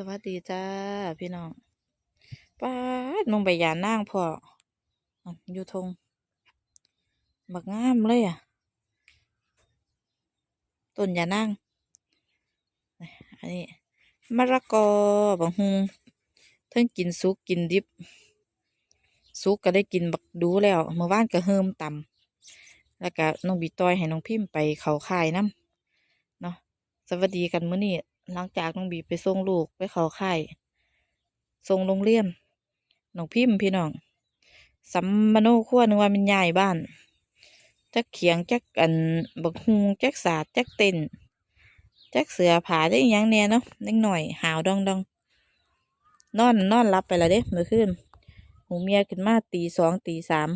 สวัสดีจ้าพี่น้องป้าดมองไปยานางพออยู่ทงบักงามเลยอะต้นยานางอันนี้มะละกอบักฮุงทั้งกินสุกกินดิบสุกก็ได้กินบักดูแล้วเมื่อวานก็เฮิมต่ำแล้วก็น้องบีต้อยให้น้องพิมพ์ไปเขาคายน้ำเนาะสวัสดีกันมื้อนี้ หลังจากน้องบีไปส่งลูกไปเขาค่ส่งโรงเรียนน้องพิมพ์พี่น้องสัมมโนครัวนึกว่ามันใหญ่บ้านจักเขียงจักอันบักฮุงจักสาดจักเต้นจักเสือผาได้ยังแน่เนาะเล็กหน่อยหาวดองดองนอนนอนรับไปล้วเด้เมื่อคืนหูเมียขึ้นมาตีสองตีสาม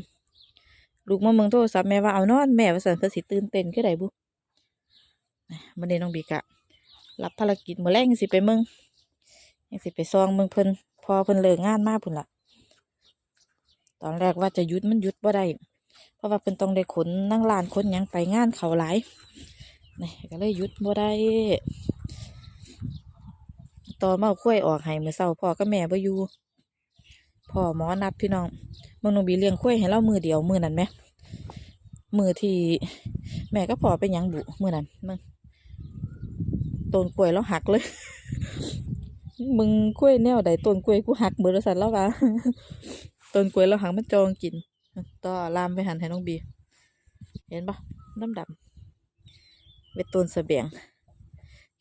ลูกมาเมืองโทรศัพท์แม่ว่าเอานอนแม่ว่าสันเพื่อสิตื่นเต้นก็ได้บุมันนี้น้องบีกะ รับภารกิจมื้อแรกยังสิไปเมืองยังสิไปซองเมืองเพิ่นพอเพิ่นเลิกงานมาพุ่นละตอนแรกว่าจะยุดมันยุดบ่ได้เพราะว่าเพิ่นต้องได้ขนนั่งลานขนยังไปงานเขาหลายนี่ก็เลยยุดบ่ได้ต่อมาเอาข้วยออกให้มือเช้าพ่อกับแม่บ่อยู่พ่อหมอนัดพี่น้องมึงน้องบีเลี้ยงกล้วยให้เรามือเดียวมือนั้นไหมมือที่แม่ก็พอไปยังบุมือนั้นมึง ต้นกล้วยแล้วหักเลย มึงกล้วยแนวใดต้นกล้วยกูหักเบอร์สันแล้ววะต้นกล้วยแล้วหักมันจองกินต่อลามไปหันให้น้องบี เห็นปะดำดำๆเป็นต้นเสบียง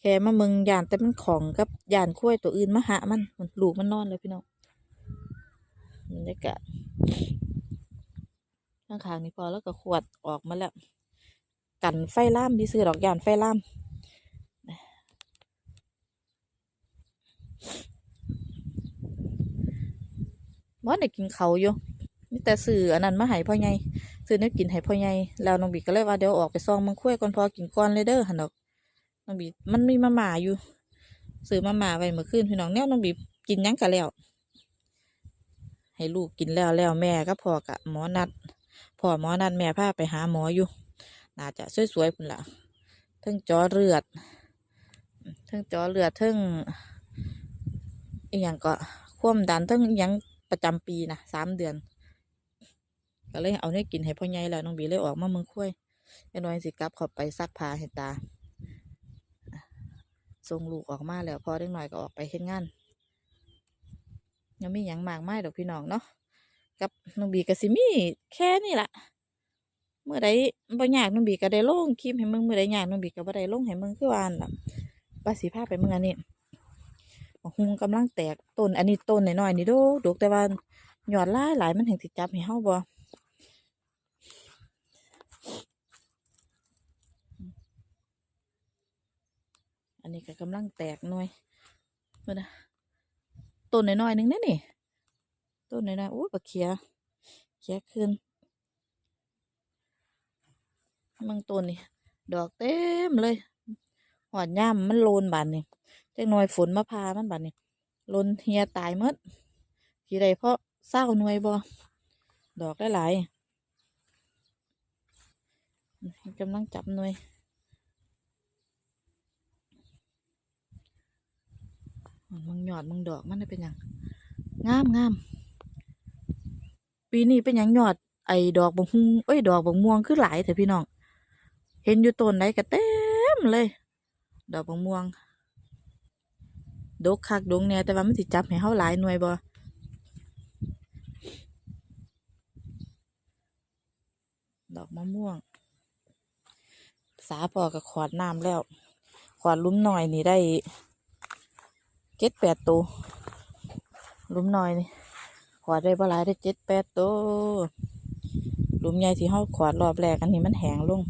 แค่มามึงยานแต่มันของกับยานกล้วยตัวอื่นมาหามันมันลูกมันนอนเลยพี่น้องบรรยากาศข้างๆนี่พอแล้วก็ขวดออกมาแล้ว กันไฟล่ามพี่ซื้อดอกยานไฟล่าม บ่ได้กินเขาอยู่มีแต่ซื้ออันนั้นมาให้พ่อใหญ่ซื้อเนื้อกินให้พ่อใหญ่แล้วน้องบีก็เลยว่าเดี๋ยวออกไปซองมังคุยก่อนพอกินก่อนเลยเด้อหันดอกน้องบีมันมีมาม่าอยู่ซื้อมาม่าไว้เมื่อคืนพี่น้องแนวน้องบีกินยังกันแล้ว ให้ลูกกินแล้วแล้วแม่ก็พอกะหมอนัดพ่อหมอนัดแม่พาไปหาหมออยู่ น่าจะสวยๆพุ่นละเทั้งจอเลือดเทั้งจอเลือดเทั้ง อีหยังก็ควมดันทั้งยังประจำปีนะสามเดือน ก็เลยเอาเนี่ยกินให้พ่อใหญ่แล้วน้องบีเลยออกมาเมืองคุ้ยไอ้น้อยสิกลับเขาไปซักผ้าให้ตาส่งลูกออกมาแล้วพอได้หน่อยก็ออกไปเฮ็ดงานยังมีหยังมากมายดอกพี่น้องเนาะกับน้องบีกับซิมีแค่นี้ละเมื่อใดบ่อยากน้องบีก็ได้ลงคลิปให้มึงเมื่อใดอยากน้องบีก็บ่ได้ลงให้มึงคือวาอันล่ะบาสิพาไปเมื่อนี้ กฮุงกำลังแตกต้นอันนี้ต้นหน้อยๆนี่โดดกแต่ว่าหยอดหลายหลายมันแห่งสิดจับให้เฮาบ่อันนี้ก็กำลังแตกหน่อยเพิ่นนะต้นน้อยๆหนึงนะนี่ต้นน้อยๆโอ้ยบักเขียเขียขึ้นมังต้นนี่ดอกเต็มเลยหอดย่ามมันโลนบานนี่ จักหน่อยฝนมาพามันบานนี่โลนเฮียตายมดทีใดเพราะเศร้าหน่วยบ่ดอกได้หลายๆกำลังจับหน่วยมึงหยอดมึงดอกมันเป็นหยังงามงามปีนี้เป็นหยังหยอด ไอ้ดอกบงฮุงเอ้ยดอกบงม่วงคือหลายแต่พี่น้อง เห็นอยู่ต้นไหนก็เต็มเลย ดอกบงม่วง ดกคักดงเนี่ยแต่ว่ามันสิจับให้เฮาหลายหน่วยบ่ดอกมะม่วง สาพอกับขวดน้ำแล้ว ขวดลุ้มหน่อยนี่ได้เจ็ดแปดตัวลุมหน้อยนี่ขวดได้บ่หลายได้เจ็ดแปดตัวลุมใหญ่ที่เฮาขวดรอบแรกอันนี้มันแห้งลง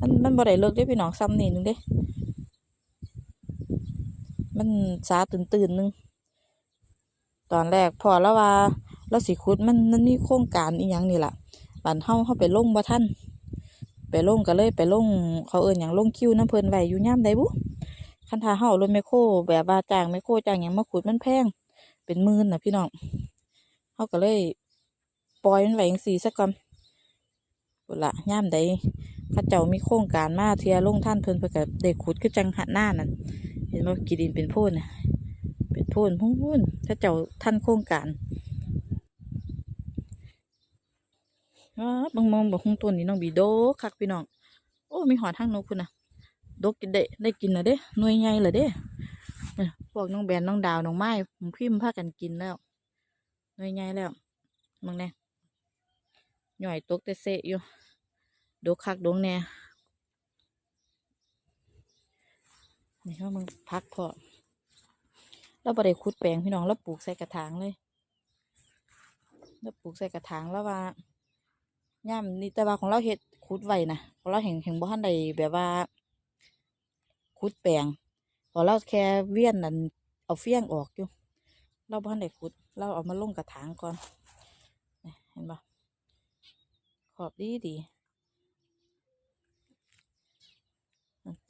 มันมันบ่ได้เลิกได้พี่น้องซ้ำนี่นึงเด้ มันสาตื่นตื่นหนึง ตอนแรกพอแล้วว่าเราสิขุดมันมันมีโครงการอีหยังนี่ล่ะบันเฮาเฮาไปลงบ่ทันไปลงก็เลยไปลงเขาเอิ้นหยังลงคิวน้ำเพิ่นไว้อยู่ย่ามใดบุคันถ้าเฮาเอรถแมโครแบบว่าจ้างแมโครจ้างหยังมาขุดมันแพง เป็นหมื่นนะพี่น้องเฮาก็เลยปล่อยมันไว้จังซี่ซะก่อนพุ่นละย่ามใดเขาเจ้ามีโครงการมาเทียลงท่านเพิ่นเพิ่นก็ได้ขุดคือจังหัดหน้านั่น เห็นนบ่กีดินเป็นโพนน่ะเป็นโพนพูนถ้าเจ้าท่านโครงการว้าบางมองบอกคงต้นนี้น้องบีโดคักพี่น้อง โอ้ มีหอทางนกคุณน่ะดกกินได้ได้กินแล้วเด้หน่วยใหญ่เลยเด้พวกน้องแบนน้องดาวน้องไม้ผมพิมพ์พากันกินแล้วหน่วยใหญ่แล้วมึงแน่หน่อยตกแต่เสะอยู่ดกคักดงแน่ นี่ว่ามึงพักพอแล้วบ่ได้ขุดแปลงพี่น้องแล้วปลูกใส่กระถางเลย แล้วปลูกใส่กระถางแล้วว่าย่ามนี่แต่ว่าของเราเฮ็ดขุดไว้นะของเราแห่งแห่งบ่ทันใดแบบว่าขุดแปลงของเราแค่เวียนนั่นเอาเฟี้ยงออกอยู่ เราบ่ทันได้ขุด เราเอามาลงกระถางก่อนเห็นปะขอบดีดี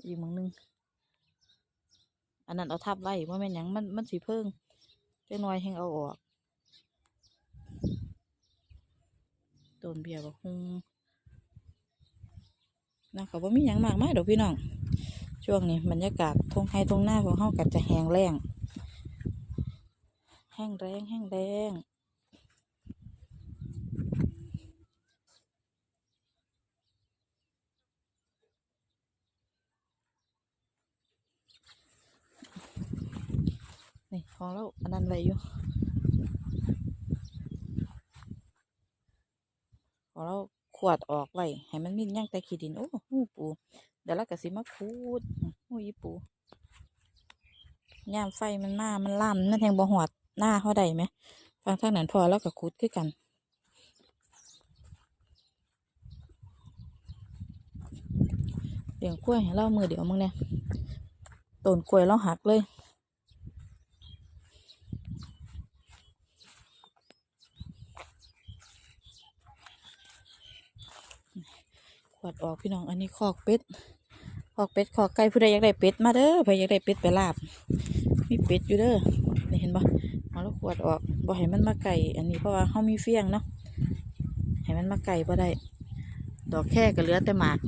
อีกมึงหนึง อันนั้นเอาทับไว้ว่าแม่นหยังมันมันสีเพิ่งจังน้อยแหงเอาออกต้นเบียร์บอกฮุงนะก็บ่มีหยังมากมายดอกพี่น้อง ช่วงนี้บรรยากาศทงไฮทงหน้าของเฮากัจะแห้งแรงแห้งแรงแห้งแรงนี่ ของเราอันนั้นไว้อยู่ของเราขวดออกไว้ให้มันมีย่างแต่ขี้ดิน โอ้หูปูเดี๋ยวเราก็สิมาพูดหูยปูย่ามไฟมันมามันล่ำนั่นแทงบ่หอดหน้าเขาได้ไหมฟังทางนั้นพอแล้วก็คุดคือกันเดี๋ยวกล้วยให้เรามือเดี๋ยวมึงเนี่ยต้นกล้วยเราหักเลย ขวด อกพี่น้อง อันนี้คอกเป็ดคอกเป็ดคอกไก่ผู้ใดอยากได้เป็ดมาเด้อผู้ใดอยากได้เป็ดไปลาบ มีเป็ดอยู่เด้อนี่เห็นปะเอาแล้วขวดออกบ่ให้มันมาไก่อันนี้เพราะว่าเขามีเฟี้ยงเนาะให้มันมาไก่บ่ได้ ดอกแค่ก็เหลือแต่หมาก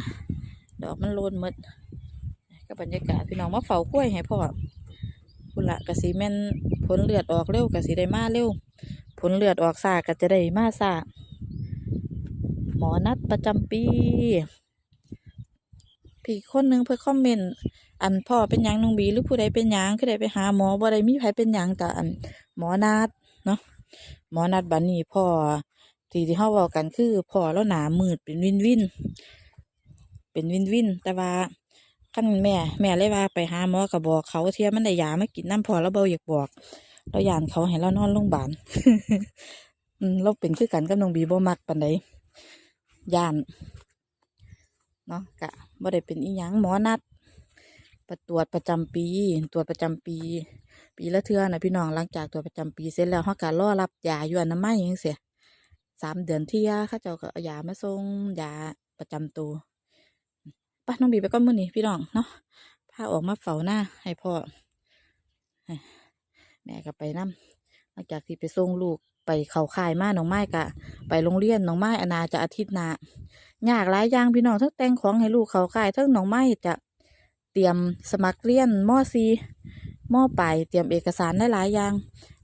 ดอกมันโลนหมดก็บรรยากาศพี่น้องมาเฝ้ากล้วยให้พ่อคุณละกะสีแม่นผลเลือดออกเร็วกะสีได้มาเร็ว ผลเลือดออกซาก็จะได้มาซาหมอนัดประจำปี พี่คนหนึ่งเพื่อคอมเมนต์อันพ่อเป็นหยังน้องบีหรือผู้ใดเป็นหยังคือได้ไปหาหมอบ่ได้มีไผเป็นหยังแต่อันหมอนัดเนาะหมอนัดบันนี้พ่อที่ที่เฮาเว้ากันคือพ่อแล้วหนามืดเป็นวินวิน เป็นวินวิน แต่ว่าขั้นแม่ แม่เลยว่าไปหาหมอก็บอกเขาเทียมันได้ยาไมากินน้ำพอแล้วเบาอยากบอกเรายานเขาให้เรานอนโรงพยาบาลเราเป็นคือกันกับน้องบีบ่มักปานใดยานเนาะกะ บ่ได้เป็นอีหยังหมอนัดประตรวจประจำปี ตรวจประจำปี ปีละเทื่อนะพี่น้องหลังจากตรวจประจำปีเสร็จแล้วเขาก็รอรับยาอยู่อนามัยยังเสียสามเดือนเที่ยเขาเจ้าก็เอายามาส่งยาประจำตัวป้าน้องบีไปก้อนมือนี่พี่น้องเนาะพาออกมาเฝ้าหน้าให้พ่อให้แม่ก็ไปนํ หลังจากที่ไปส่งลูกไปเขาค่ายมาน้องไม้กะ ไปโรงเรียนน้องไม้อนาจะอาทิตย์หน้ายากหลายอย่างพี่น้องทั้งแต่งของให้ลูกเขาขายทั้งน้องไม้จะเตรียมสมัครเรียนมอซีมอปลายเตรียมเอกสารได้หลายอย่าง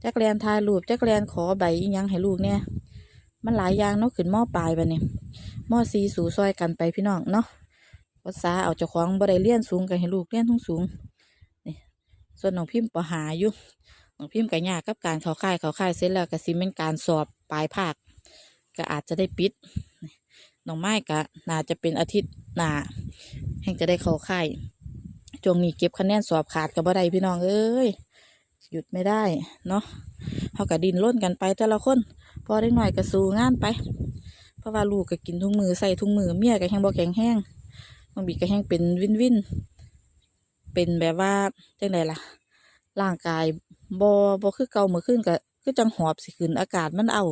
จักเรียนถ่ายรูปจักเรียนขอใบอิหยังให้ลูกเนี่ยมันหลายอย่างเนาะขึ้นมอปลายไปเนี่ยมอซีสู่ซอยกันไปพี่น้องเนาะภาษาเอาเจ้าของบ่ได้เรียนสูงกันให้ลูกเรียนทุ่งสูงนี่ส่วนน้องพิมพ์ปหาอยู่ น้องพิมพ์ก็ยากกับการเขาค่ายเขาค่ายเสร็จแล้วก็สิเป็นการสอบปลายภาค ก็อาจจะได้ปิดน้องไม้ก็น่าจะเป็นอาทิตย์หน้าแห่งจะได้เข้าค่ายช่วงนี้เก็บคะแนนสอบขาดกับบ่ได้พี่น้องเอ้ยหยุดไม่ได้เนาะเขาก็ดินร่นกันไปแต่ละคนพอได้หน่อยก็สู้งานไป เพราะว่าลูกก็กินทุกมือใส่ทุกมือเมียก็แห้งบ่แข็งแห้งบางบีก็แห้งเป็นวินวินเป็นแบบว่าจังไดล่ะ ร่างกาย บ่บ่คือเก่าเมื่อคืนก็คือจังหอบสิขึ้นอากาศมันเอา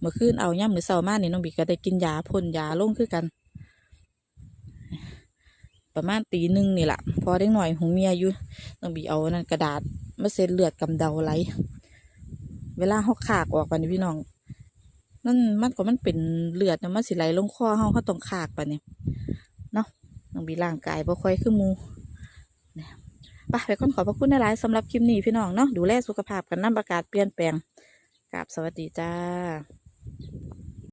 เมื่อคืนเอาย่ำมือเศร้ามากนี่น้องบีก็ได้กินยาพ่นยาลงคือกัน ประมาณตีหนึ่งนี่แหละพอได้หน่อยหูเมียอยู่น้องบีเอานั่นกระดาษมาเซ็นเลือดกำเดาไหลเวลาเขาขากออกไปนี่พี่น้องนั่นมันก็มันเป็นเลือดนะมันสิไหลลงคอเขาเขาต้องขากไปเนี่ยเนาะน้องบีร่างกายบ่ค่อยคือหมู ปะไปก่อนขอบพระคุณหลายๆสำหรับคลิปนี้พี่น้องเนาะดูแลสุขภาพกันน้ำอากาศเปลี่ยนแปลงกราบสวัสดีจ้า